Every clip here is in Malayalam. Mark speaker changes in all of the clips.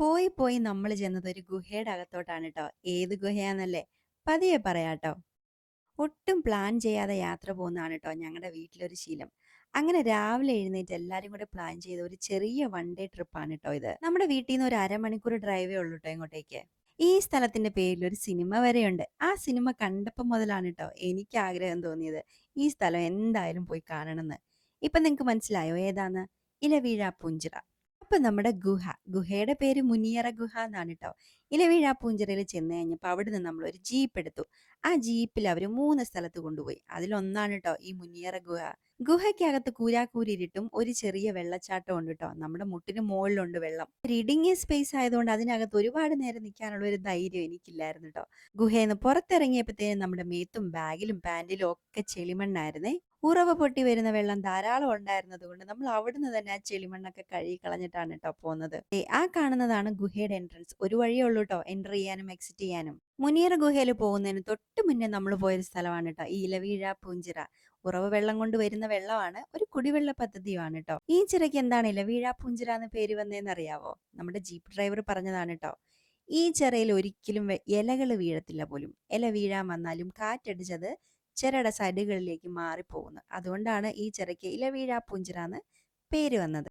Speaker 1: പോയി പോയി നമ്മൾ ചെന്നത് ഒരു ഗുഹയുടെ അകത്തോട്ടാണ് കേട്ടോ ഏത് ഗുഹയാന്നല്ലേ? പതിയെ പറയാട്ടോ. ഒട്ടും പ്ലാൻ ചെയ്യാതെ യാത്ര പോകുന്നതാണ് കേട്ടോ ഞങ്ങളുടെ വീട്ടിലൊരു ശീലം. അങ്ങനെ രാവിലെ എഴുന്നേറ്റ് എല്ലാരും കൂടെ പ്ലാൻ ചെയ്ത ഒരു ചെറിയ വൺ ഡേ ട്രിപ്പാണ് കേട്ടോ ഇത്. നമ്മുടെ വീട്ടിൽ നിന്ന് ഒരു അരമണിക്കൂർ ഡ്രൈവേ ഉള്ളൂ കേട്ടോ ഇങ്ങോട്ടേക്ക്. ഈ സ്ഥലത്തിന്റെ പേരിൽ ഒരു സിനിമ വരെയുണ്ട്. ആ സിനിമ കണ്ടപ്പം മുതലാണ് കേട്ടോ എനിക്ക് ആഗ്രഹം തോന്നിയത് ഈ സ്ഥലം എന്തായാലും പോയി കാണണമെന്ന് ഇപ്പൊ നിങ്ങൾക്ക് മനസ്സിലായോ ഏതാന്ന്? ഇലവീഴ പൂഞ്ചിറ. അപ്പൊ നമ്മുടെ ഗുഹ. ഗുഹയുടെ പേര് മുനിയറ ഗുഹ എന്നാണ് കേട്ടോ ഇലവീഴ പൂഞ്ചിറയിൽ ചെന്ന് കഴിഞ്ഞപ്പോൾ അവിടെ നിന്ന് നമ്മൾ ഒരു ജീപ്പ് എടുത്തു. ആ ജീപ്പിൽ അവർ മൂന്ന് സ്ഥലത്ത് കൊണ്ടുപോയി. അതിലൊന്നാണ് കേട്ടോ ഈ മുനിയറ ഗുഹ. ഗുഹയ്ക്കകത്ത് കൂരാക്കൂരിട്ടും ഒരു ചെറിയ വെള്ളച്ചാട്ടം ഉണ്ട് കേട്ടോ നമ്മുടെ മുട്ടിന് മുകളിലുണ്ട് വെള്ളം. ഒരു സ്പേസ് ആയതുകൊണ്ട് അതിനകത്ത് ഒരുപാട് നേരം നിൽക്കാനുള്ള ഒരു ധൈര്യം എനിക്കില്ലായിരുന്നു കേട്ടോ ഗുഹയിൽ നിന്ന് പുറത്തിറങ്ങിയപ്പോഴത്തേനും നമ്മുടെ മേത്തും ബാഗിലും പാന്റിലും ഒക്കെ ചെളിമണ്ണായിരുന്നേ. ഉറവ പൊട്ടി വരുന്ന വെള്ളം ധാരാളം ഉണ്ടായിരുന്നത് കൊണ്ട് നമ്മൾ അവിടുന്ന് തന്നെ ആ ചെളിമണ്ണൊക്കെ കഴുകി കളഞ്ഞിട്ടാണ് കേട്ടോ പോകുന്നത് ആ കാണുന്നതാണ് ഗുഹയുടെ എൻട്രൻസ്. ഒരു വഴിയേ ഉള്ളൂ കേട്ടോ എന്റർ ചെയ്യാനും എക്സിറ്റ് ചെയ്യാനും. മുനിയറ ഗുഹയിൽ പോകുന്നതിന് തൊട്ട് മുന്നേ നമ്മൾ പോയൊരു സ്ഥലമാണ് കേട്ടോ ഈ ഇലവീഴ പൂഞ്ചിറ. ഉറവ് വെള്ളം കൊണ്ട് വരുന്ന വെള്ളമാണ്. ഒരു കുടിവെള്ള പദ്ധതിയുമാണ് കേട്ടോ ഈ ചിറയ്ക്ക് എന്താണ് ഇലവീഴ പൂഞ്ചിറ എന്ന് പേര് വന്നതെന്ന് അറിയാവോ? നമ്മുടെ ജീപ്പ് ഡ്രൈവർ പറഞ്ഞതാണ് കേട്ടോ ഈ ചിറയിൽ ഒരിക്കലും ഇലകൾ വീഴത്തില്ല പോലും. ഇല വീഴാൻ വന്നാലും കാറ്റടിച്ചത് ചിറയുടെ സൈഡുകളിലേക്ക് മാറിപ്പോകുന്നു. അതുകൊണ്ടാണ് ഈ ചിറയ്ക്ക് ഇലവീഴ പൂഞ്ചിറ എന്ന് പേര് വന്നത്.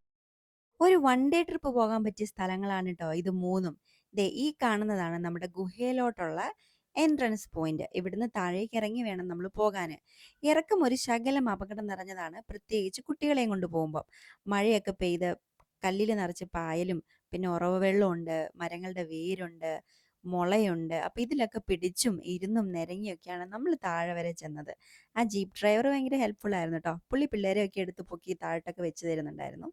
Speaker 1: ഒരു വൺ ഡേ ട്രിപ്പ് പോകാൻ പറ്റിയ സ്ഥലങ്ങളാണ് കേട്ടോ ഇത് മൂന്നും ദേ ഈ കാണുന്നതാണ് നമ്മുടെ ഗുഹയിലോട്ടുള്ള എൻട്രൻസ് പോയിന്റ്. ഇവിടുന്ന് താഴേക്ക് ഇറങ്ങി വേണം നമ്മൾ പോകാൻ ഇറക്കം ഒരു ശകലം അപകടം നിറഞ്ഞതാണ്. പ്രത്യേകിച്ച് കുട്ടികളെയും കൊണ്ട് പോകുമ്പോൾ മഴയൊക്കെ പെയ്ത് കല്ലിൽ നിറച്ച് പായലും പിന്നെ ഉറവ വെള്ളമുണ്ട്, മരങ്ങളുടെ വേരുണ്ട്, മുളയുണ്ട്. അപ്പോൾ ഇതിലൊക്കെ പിടിച്ചും ഇരുന്നും നിരങ്ങിയൊക്കെയാണ് നമ്മൾ താഴെ വരെ ചെന്നത്. ആ ജീപ്പ് ഡ്രൈവർ ഭയങ്കര ഹെൽപ്ഫുൾ ആയിരുന്നു കേട്ടോ പുള്ളി പിള്ളേരെയൊക്കെ എടുത്ത് പൊക്കി താഴോട്ടൊക്കെ വെച്ച് തരുന്നുണ്ടായിരുന്നു.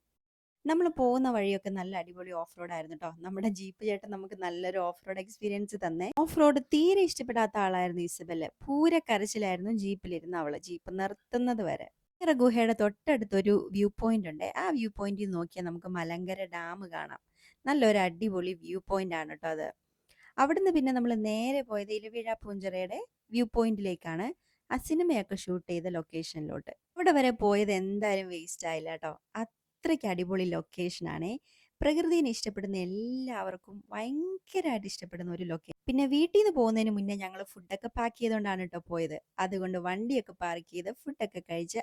Speaker 1: നമ്മൾ പോകുന്ന വഴിയൊക്കെ നല്ല അടിപൊളി ഓഫ് റോഡ് ആയിരുന്നു കേട്ടോ നമ്മുടെ ജീപ്പ് ചേട്ടൻ നമുക്ക് നല്ലൊരു ഓഫ് റോഡ് എക്സ്പീരിയൻസ് തന്നെ ഓഫ് റോഡ് തീരെ ഇഷ്ടപ്പെടാത്ത ആളായിരുന്നു ഇസബൽ പൂര കരച്ചിലായിരുന്നു ജീപ്പിലിരുന്ന് അവൾ. ജീപ്പ് നിർത്തുന്നത് വരെ. മുനിയറ ഗുഹയുടെ തൊട്ടടുത്തൊരു വ്യൂ പോയിന്റ് ഉണ്ട്. ആ വ്യൂ പോയിന്റിൽ നോക്കിയാൽ നമുക്ക് മലങ്കര ഡാം കാണാം. നല്ലൊരു അടിപൊളി വ്യൂ പോയിന്റ് ആണ് കേട്ടോ അത്. അവിടുന്ന് പിന്നെ നമ്മൾ നേരെ പോയത് ഇലവീഴ പൂഞ്ചിറയുടെ വ്യൂ പോയിന്റിലേക്കാണ്. ആ സിനിമയൊക്കെ ഷൂട്ട് ചെയ്ത ലൊക്കേഷനിലോട്ട്. അവിടെ വരെ പോയത് എന്തായാലും വേസ്റ്റ് ആയില്ല കേട്ടോ അത്രയ്ക്ക് അടിപൊളി ലൊക്കേഷൻ ആണ് പ്രകൃതിനെ ഇഷ്ടപ്പെടുന്ന എല്ലാവർക്കും ഭയങ്കരമായിട്ട് ഇഷ്ടപ്പെടുന്ന ഒരു ലൊക്കേഷൻ. പിന്നെ വീട്ടിൽ നിന്ന് പോകുന്നതിന് മുന്നേ ഞങ്ങൾ ഫുഡൊക്കെ പാക്ക് ചെയ്തുകൊണ്ടാണ് കേട്ടോ പോയത്. അതുകൊണ്ട് വണ്ടിയൊക്കെ പാർക്ക് ചെയ്ത് ഫുഡൊക്കെ കഴിച്ച്